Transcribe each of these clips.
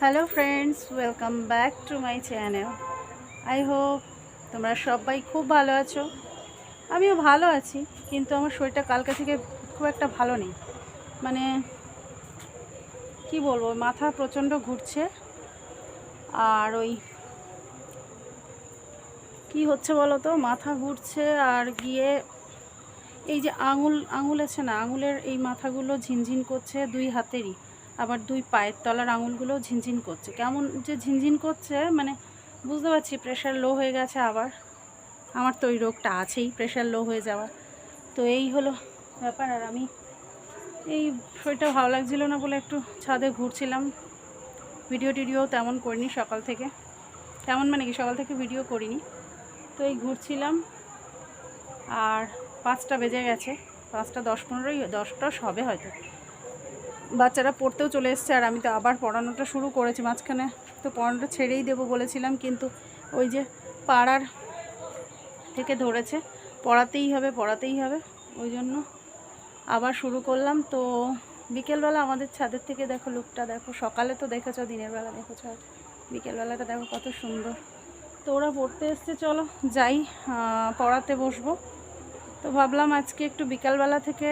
Hello friends welcome back to my channel I hope তোমরা সবাই খুব ভালো আছো। আমিও ভালো আছি, কিন্তু আমার শরীরটা কালকে থেকে খুব একটা ভালো নেই। মানে কি বলব, মাথা প্রচণ্ড ঘুরছে। আর ওই কি হচ্ছে বলো তো মাথা ঘুরছে আর গিয়ে এই যে আঙুল আঙুল আছে না, আঙুলের এই মাথাগুলো ঝিনঝিন করছে দুই হাতেরই। আবার দুই পায়ের তলার আঙুলগুলো ঝিনঝিন করছে। কেমন যে ঝিনঝিন করছে মানে বুঝতে পারছি প্রেশার লো হয়ে গেছে আবার। আমার তো ওই রোগটা আছেই প্রেশার লো হয়ে যাওয়া তো এই হলো ব্যাপার, আর আমি এই শরীরটা ভালো লাগছিল না বলে একটু ছাদে ঘুরছিলাম। ভিডিও টিডিও তেমন করিনি সকাল থেকে। তেমন মানে কি, সকাল থেকে ভিডিও করিনি। তো এই ঘুরছিলাম, আর পাঁচটা বেজে গেছে। পাঁচটা দশ পনেরোই, দশটা হবে হয়তো। বাচ্চারা পড়তেও চলে এসছে আর আমি তো আবার পড়ানোটা শুরু করেছি মাঝখানে। তো পড়ানোটা ছেড়েই দেবো বলেছিলাম, কিন্তু ওই যে পাড়ার থেকে ধরেছে, পড়াতেই হবে পড়াতেই হবে। ওই জন্য আবার শুরু করলাম। তো বিকেলবেলা আমাদের ছাদের থেকে দেখো লুকটা, দেখো সকালে তো দেখেছ, দিনের বেলা দেখেছ। বিকেলবেলাটা দেখো কত সুন্দর। তো ওরা পড়তে এসছে, চলো যাই পড়াতে বসবো। তো ভাবলাম আজকে একটু বিকালবেলা থেকে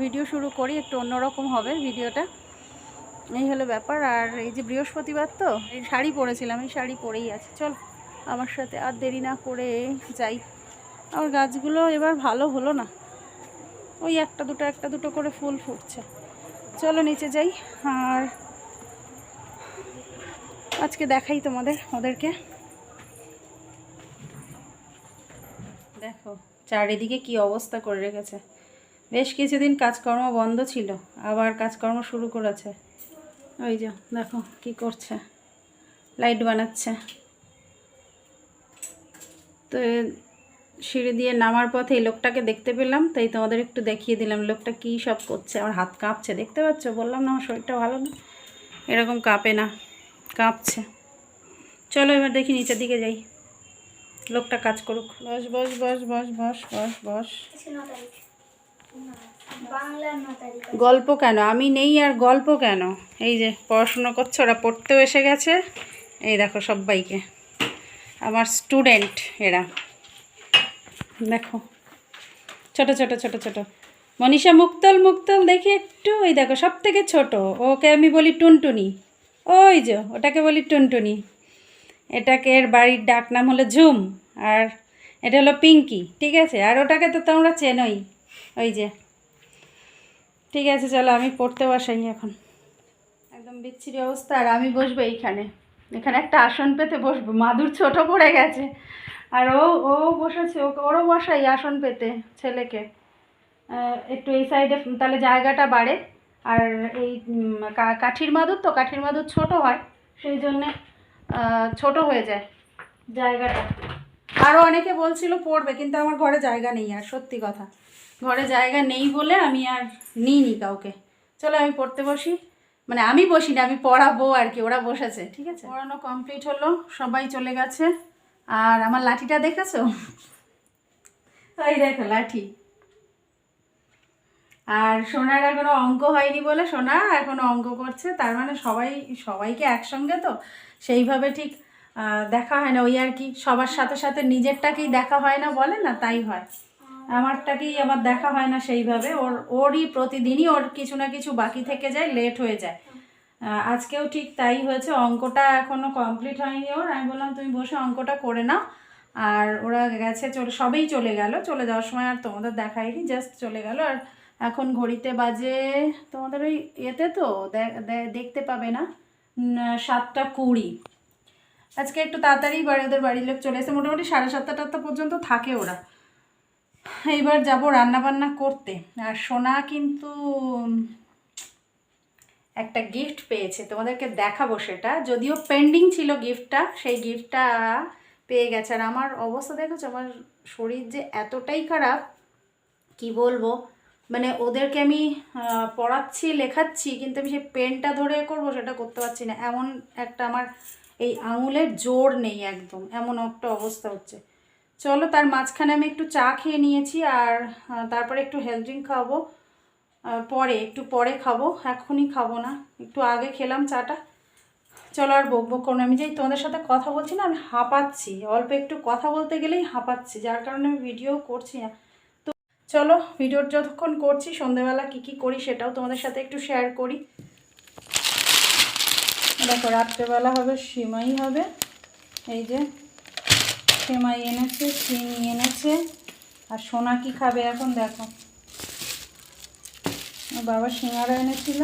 ভিডিও শুরু করি, একটু অন্যরকম হবে ভিডিওটা। এই হলো ব্যাপার। আর এই যে বৃহস্পতিবার তো, এই শাড়ি পরেছিলাম, এই শাড়ি পরেই আছে। চল, আমার সাথে আর দেরি না করে যাই। আমার গাছগুলো এবার ভালো হলো না। ওই একটা দুটো একটা দুটো করে ফুল ফুটছে। চলো নিচে যাই। আর আজকে দেখাই তোমাদের, ওদেরকে। দেখো। চারিদিকে কি অবস্থা করে রেখেছে? বেশ কিছুদিন কাজকর্ম বন্ধ ছিল, আবার কাজকর্ম শুরু করেছে। ওই যে, দেখো কি করছে। লাইট বানাচ্ছে। তো সিঁড়ি দিয়ে নামার পথে এই লোকটাকে দেখতে পেলাম, তাই তোমাদের একটু দেখিয়ে দিলাম লোকটা কী সব করছে। আমার হাত কাঁপছে, দেখতে পাচ্ছ? বললাম, না আমার শরীরটা ভালো না। এরকম কাঁপে না, কাঁপছে। চলো এবার দেখি নিচের দিকে যাই। লোকটা কাজ করুক। বস বস বস বস বস বস বস। ন গল্প কেন? আমি নেই আর গল্প কেন? এই যে পড়াশুনো করছে ওরা পড়তেও এসে গেছে। এই দেখো সবাইকে। আমার স্টুডেন্ট এরা। দেখো। ছোট ছোট ছোট ছোট। মনীষা মুক্তল মুক্তল দেখি একটু। এই দেখো সব থেকে ছোট। ওকে আমি বলি টুনটুনি। ওই যে ওটাকে বলি টুনটুনি। এটাকে এর বাড়ির ডাক নাম হলো ঝুম, আর এটা হলো পিঙ্কি, ঠিক আছে? আর ওটাকে তো তোমরা চেনোই। ওই যে। ঠিক আছে, চলো আমি পড়তে বসাই এখন। একদম বিচ্ছিরি অবস্থা, আর আমি বসবো এইখানে। এখানে একটা আসন পেতে বসবো। মাদুর ছোট পড়ে গেছে। আর ও ও বসেছে ও ওরও বসাই আসন পেতে ছেলেকে। একটু এই সাইডে, তাহলে জায়গাটা বাড়ে। আর এই কাঠির মাদুর তো, কাঠির মাদুর ছোট হয়। সেই জন্যে ছোট হয়ে যায় জায়গাটা। আরও অনেকে বলছিল পড়বে, কিন্তু আমার ঘরে জায়গা নেই আর, সত্যি কথা। ঘরে জায়গা নেই বলে আমি আর নিইনি কাউকে। চলো আমি পড়তে বসি। মানে আমি বসি না, আমি পড়াবো আর কি, ওরা বসেছে, ঠিক আছে? পড়ানো কমপ্লিট হলো, সবাই চলে গেছে। আর আমার লাঠিটা দেখেছ? তাই দেখো লাঠি। আর সোনার এখনও অঙ্ক হয়নি বলে সোনা এখনও অঙ্ক করছে, তার মানে সবাই, সবাইকে একসঙ্গে তো, সেইভাবে ঠিক দেখা হয় না। ওই আর কি, সবার সাথে সাথে নিজেরটাকেই দেখা হয় না বলে না, তাই হয়। আমারটাকেই আবার দেখা হয় না সেইভাবে। ওর, ওরই প্রতিদিনই ওর কিছু না কিছু বাকি থেকে যায় লেট হয়ে যায়। আজকেও ঠিক তাই হয়েছে, অঙ্কটা এখনও কমপ্লিট হয়নি ওর। আমি বললাম, তুমি বসে অঙ্কটা করে নাও। আর ওরা গেছে, চলে, সবেই চলে গেল। চলে যাওয়ার সময় আর তোমাদের দেখায়নি জাস্ট চলে গেল। আর এখন ঘড়িতে বাজে তোমাদের ওই এতে তো দেখতে পাবে না। সাতটা কুড়ি। আজকে একটু তাড়াতাড়ি বাড়ি, ওদের বাড়ির লোক চলে এসে মোটামুটি সাড়ে সাতটা টাটটা পর্যন্ত থাকে ওরা। এইবার যাব রান্না বান্না করতে। আর সোনা কিন্তু একটা গিফট পেয়েছে। তোমাদেরকে দেখাবো সেটা। যদিও পেন্ডিং ছিল গিফটটা সেই গিফটটা পেয়ে গেছে। আর আমার অবস্থা, দেখেছ? আমার শরীর যে এতটাই খারাপ, কি বলব? মানে ওদেরকে আমি পড়াচ্ছি, লেখাচ্ছি, কিন্তু আমি সেই পেনটা ধরে করব সেটা করতে পারছি না। এমন একটা আমার এই আঙুলের জোর নেই একদম, এমন একটা অবস্থা হচ্ছে। চলো তার মাঝখানে আমি একটু চা খেয়ে নিয়েছি আর তারপরে একটু হেলথ ড্রিঙ্ক খাব পরে, একটু পরে খাব, এখনই খাব না, একটু আগে খেলাম চাটা। চলো আর বক বক করুন আমি যেই তোমাদের সাথে কথা বলছি না, আমি হাঁপাচ্ছি। অল্প একটু কথা বলতে গেলেই হাঁপাচ্ছি, যার কারণে আমি ভিডিও করছি না। চলো ভিডিও যতক্ষণ করছি সন্ধেবেলা কী কী করি সেটাও তোমাদের সাথে একটু শেয়ার করি। দেখো, রাত্রেবেলা হবে, সিমাই হবে। এই যে, সেমাই এনেছে সিমি এনেছে। আর সোনা কি খাবে এখন দেখো। বাবা সিঙ্গারা এনেছিল।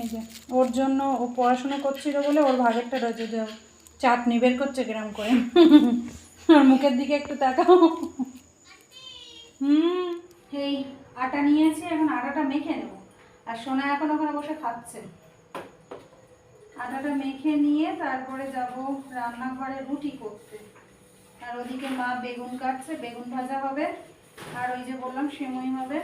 এই যে, ওর জন্য ও পড়াশোনা করছিল বলে ওর ভাগেরটা রয়েছে চাটনি বের করছে কিরম করে। ওর মুখের দিকে একটু তাকাও। হুম এই আটা নিয়েছি এখন আটাটা মেখে নেব। আর সোনা এখন ওখানে বসে খাচ্ছে। আটাটা মেখে নিয়ে তারপরে যাব রান্নাঘরে রুটি করতে। আর ওদিকে মা বেগুন কাটছে বেগুন ভাজা হবে আর ওই যে বললাম সেমই হবে।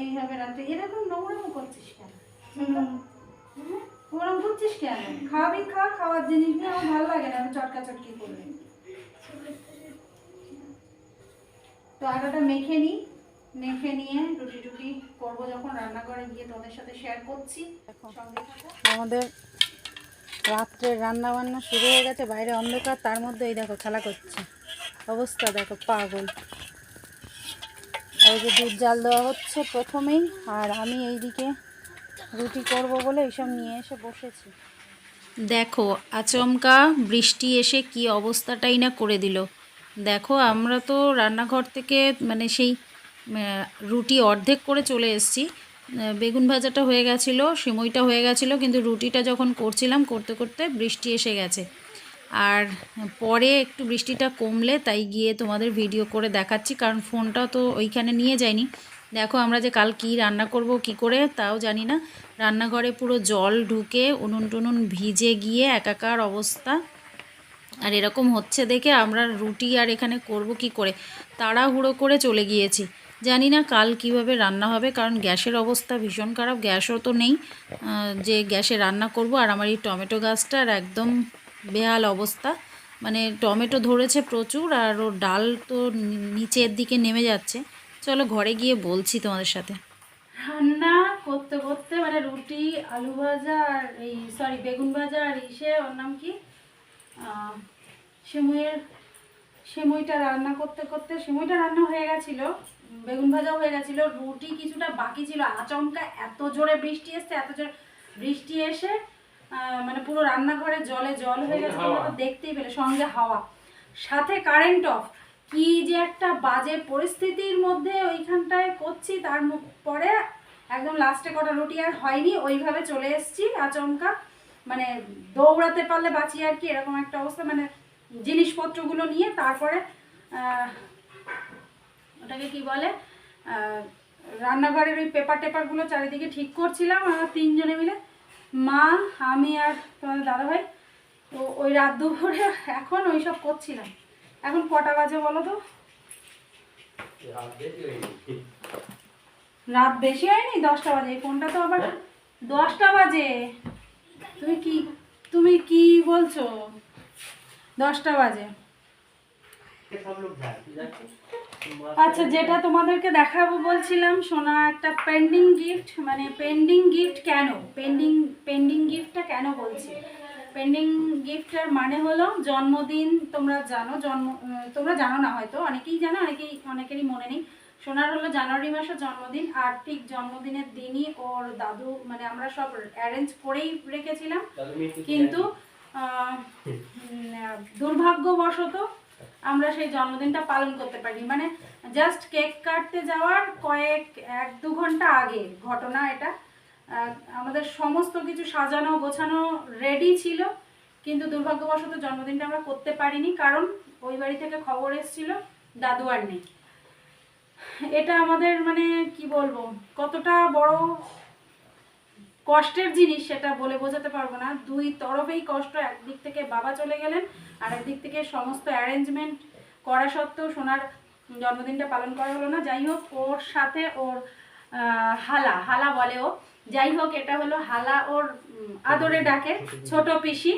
এই হবে রাতে এরকম নোংরামো করছিস কেন? ওরম করছিস কেন? খাবি খা খাওয়ার জিনিস নিয়ে আমার ভালো লাগে না আমি চটকা চটকি করলে। তো আটাটা মেখে নিই মেখে নিয়ে রুটি টুটি করব যখন রান্নাঘরে গিয়ে তোমাদের সাথে শেয়ার করছি। আমাদের রাত্রে রান্না বান্না শুরু হয়ে গেছে বাইরে অন্ধকার তার মধ্যে এই দেখো খেলা করছে। অবস্থা দেখো পাগল। ওই যে দুধ জাল দেওয়া হচ্ছে প্রথমেই আর আমি এইদিকে রুটি করব বলে এইসব নিয়ে এসে বসেছি। দেখো আচমকা বৃষ্টি এসে কি অবস্থাটাই না করে দিল। দেখো, আমরা তো রান্নাঘর থেকে মানে সেই রুটি অর্ধেক করে চলে এসেছি। বেগুন ভাজাটা হয়ে গেছিল, সিমইটা হয়ে গেছিল, কিন্তু রুটিটা যখন করছিলাম, করতে করতে বৃষ্টি এসে গেছে। আর পরে একটু বৃষ্টিটা কমলে তাই গিয়ে তোমাদের ভিডিও করে দেখাচ্ছি, কারণ ফোনটা তো ওইখানে নিয়ে যায়নি। দেখো, আমরা যে কাল কি রান্না করব, কি করে, তাও জানি না। রান্নাঘরে পুরো জল ঢুকে উনুন টুনুন ভিজে গিয়ে একাকার অবস্থা। আর এরকম হচ্ছে দেখে আমরা রুটি আর এখানে করব কি করে? তাড়াহুড়ো করে চলে গিয়েছি। জানি না কাল কীভাবে রান্না হবে, কারণ গ্যাসের অবস্থা ভীষণ খারাপ, গ্যাসও তো নেই। যে গ্যাসে রান্না করব আর আমার এই টমেটো গাছটার একদম বেহাল অবস্থা। মানে টমেটো ধরেছে প্রচুর আর ওর ডাল তো নিচের দিকে নেমে যাচ্ছে। চলো ঘরে গিয়ে বলছি তোমাদের সাথে। রান্না করতে করতে মানে রুটি, আলু ভাজা আর এই সরি বেগুন ভাজা আর ইসে, ওর নাম কি? সিমুইয়ের সিমুইটা রান্না করতে করতে সিমুইটা রান্না হয়ে গেছিল বেগুন ভাজাও হয়ে গেছিল রুটি কিছুটা বাকি ছিল আচমকা এত জোরে বৃষ্টি এসছে এত জোরে বৃষ্টি এসে মানে পুরো রান্নাঘরে জলে জল হয়ে গেছে তোমরা দেখতেই পেলে সঙ্গে হাওয়া। সাথে কারেন্ট অফ কি যে একটা বাজে পরিস্থিতির মধ্যে ওইখানটায় করছি তার পরে একদম লাস্টে কটা রুটি আর হয়নি ওইভাবে চলে এসেছি আচমকা। মানে দৌড়াতে পারলে বাঁচি আর কি এরকম একটা অবস্থা। মানে জিনিসপত্রগুলো নিয়ে তারপরে ওটাকে কি বলে রান্নাঘরের ওই পেপার টেপারগুলো চারিদিকে ঠিক করছিলাম আমরা তিনজনে মিলে। মা আমি আর তোমাদের দাদাভাই তো ওই রাত দুপুরে এখন ওই সব করছিলাম। এখন কটা বাজে বলো তো? রাত বেশি হয়নি। দশটা বাজে। ফোনটা তো আবার দশটা বাজে। তুমি কি তুমি কি বলছো? দশটা বাজে। আচ্ছা যেটা তোমাদেরকে দেখাবো বলছিলাম, সোনা একটা পেন্ডিং গিফট মানে পেন্ডিং গিফট কেন? পেন্ডিং পেন্ডিং গিফটটা কেন বলছি? পেন্ডিং গিফটের মানে হলো জন্মদিন, তোমরা জানো, জন্ম, তোমরা জানো না হয়তো, অনেকেই জানো, অনেকেই, অনেকেরই মনে নেই। সোনার হলো জানুয়ারি মাসে জন্মদিন আর ঠিক জন্মদিনের দিনই ওর দাদু মানে আমরা সব অ্যারেঞ্জ করেই রেখেছিলাম। কিন্তু দুর্ভাগ্যবশত আমরা সেই জন্মদিনটা পালন করতে পারি মানে জাস্ট কেক কাটতে যাওয়ার কয়েক এক দু ঘণ্টা আগে ঘটনা এটা। আমাদের সমস্ত কিছু সাজানো গোছানো রেডি ছিল কিন্তু দুর্ভাগ্যবশত জন্মদিনটা আমরা করতে পারিনি কারণ ওই বাড়ি থেকে খবর এসেছিল দাদু আর নেই। এটা আমাদের মানে কি বলব? কতটা বড় কষ্টের জিনিস সেটা বলে বোঝাতে পারব না। দুই তরফেই কষ্ট, একদিক থেকে বাবা চলে গেলেন আর একদিক থেকে সমস্ত অ্যারেঞ্জমেন্ট করা সত্ত্বেও সোনার জন্মদিনটা পালন করা হলো না। যাই হোক, ওর সাথে ওর হালা হালা বলে ও। যাই হোক, এটা হলো হালা ওর আদরে ডাকে, ছোট পিসি,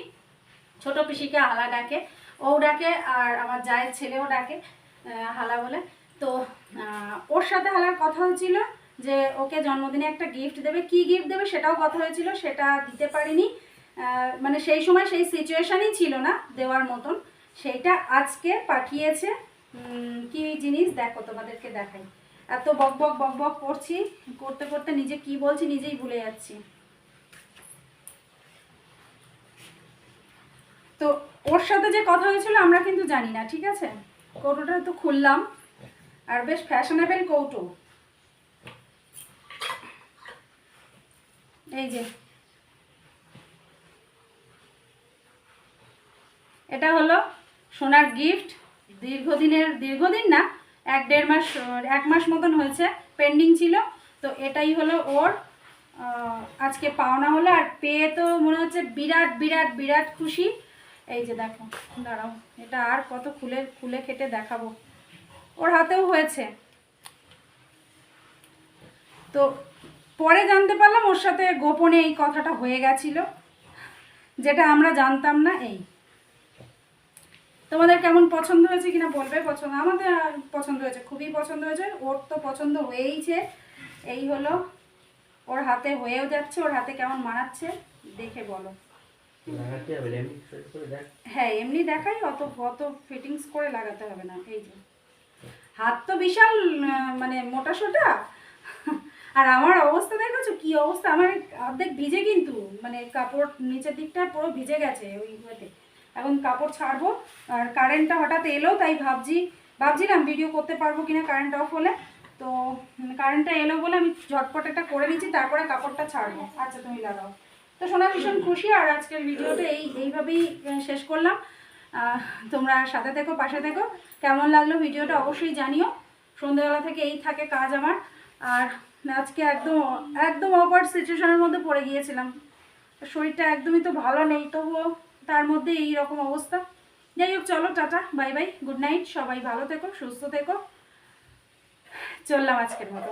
ছোট পিসিকে হালা ডাকে, ও ডাকে আর আমার জায়ের ছেলেও ডাকে হালা বলে। তো ওর সাথে হালার কথা হয়েছিল যে ওকে জন্মদিনে একটা গিফট দেবে। কি গিফট দেবে সেটাও কথা হয়েছিল, সেটা দিতে পারিনি। মানে সেই সময় সেই সিচুয়েশনই ছিল না দেওয়ার মতন। সেইটা আজকে পাঠিয়েছে। কি জিনিস? দেখো তোমাদেরকে দেখাই। এত বক বক বক বক করছি, করতে করতে নিজে কি বলছি নিজেই ভুলে যাচ্ছি। তো, ওর সাথে যে কথা হয়েছিল আমরা কিন্তু জানি না, ঠিক আছে? কৌটোটা তো খুললাম। আর বেশ ফ্যাশনেবল কৌটো। এই যে। এটা হলো সোনার গিফট দীর্ঘদিনের, দীর্ঘদিন না, এক দেড় মাস, এক মাস মতন হয়েছে পেন্ডিং ছিল। তো এটাই হলো ওর আজকে পাওনা হলো। আর পেয়ে তো মনে হচ্ছে বিরাট বিরাট বিরাট খুশি। এই যে দেখো, দাঁড়াও, এটা আর কত খুলে খুলে খেটে দেখাবো। ওর হাতেও হয়েছে। তো পরে জানতে পারলাম ওর সাথে গোপনে এই কথাটা হয়ে গেছিল যেটা আমরা জানতাম না এই। তোমাদের কেমন পছন্দ হয়েছে কিনা বলবে? পছন্দ আমাদের পছন্দ হয়েছে খুবই পছন্দ হয়েছে ওর তো পছন্দ হয়েইছে এই হলো ওর হাতে হয়েও যাচ্ছে ওর হাতে কেমন মানাচ্ছে দেখে বলো। হ্যাঁ এমনি দেখাই অত অত ফিটিংস করে লাগাতে হবে না এই যে। হাত তো বিশাল মানে মোটা সোটা। আর আমার অবস্থা দেখেছ কি অবস্থা? আমার অর্ধেক ভিজে কিন্তু মানে কাপড় নিচের দিকটা পুরো ভিজে গেছে ওই ইয়েতে। এখন কাপড় ছাড়বো, আর কারেন্টটা হঠাৎ এলো, তাই ভাবছি, ভাবছিলাম ভিডিও করতে পারব কিনা কারেন্ট অফ হলে। তো কারেন্টটা এলো বলে আমি ঝটপট একটা করে নিচ্ছি, তারপরে কাপড়টা ছাড়বো। আচ্ছা তুমি লাগাও। তো শোনা ভীষণ খুশি, আর আজকের ভিডিওটা এই, এইভাবেই শেষ করলাম। তোমরা সাথে থেকো, পাশে থেকো। কেমন লাগল ভিডিওটা অবশ্যই জানিও। সন্ধ্যাবেলা থেকে এই থাকে কাজ আমার। আর আজকে একদম একদম অপার সিচুয়েশনের মধ্যে পড়ে গিয়েছিলাম। শরীরটা একদমই তো ভালো নেই, তবুও তার মধ্যে এই রকম অবস্থা। যাই হোক, চলো, tata, bye bye good night সবাই ভালো থেকো, সুস্থ থেকো। চললাম আজকের মতো।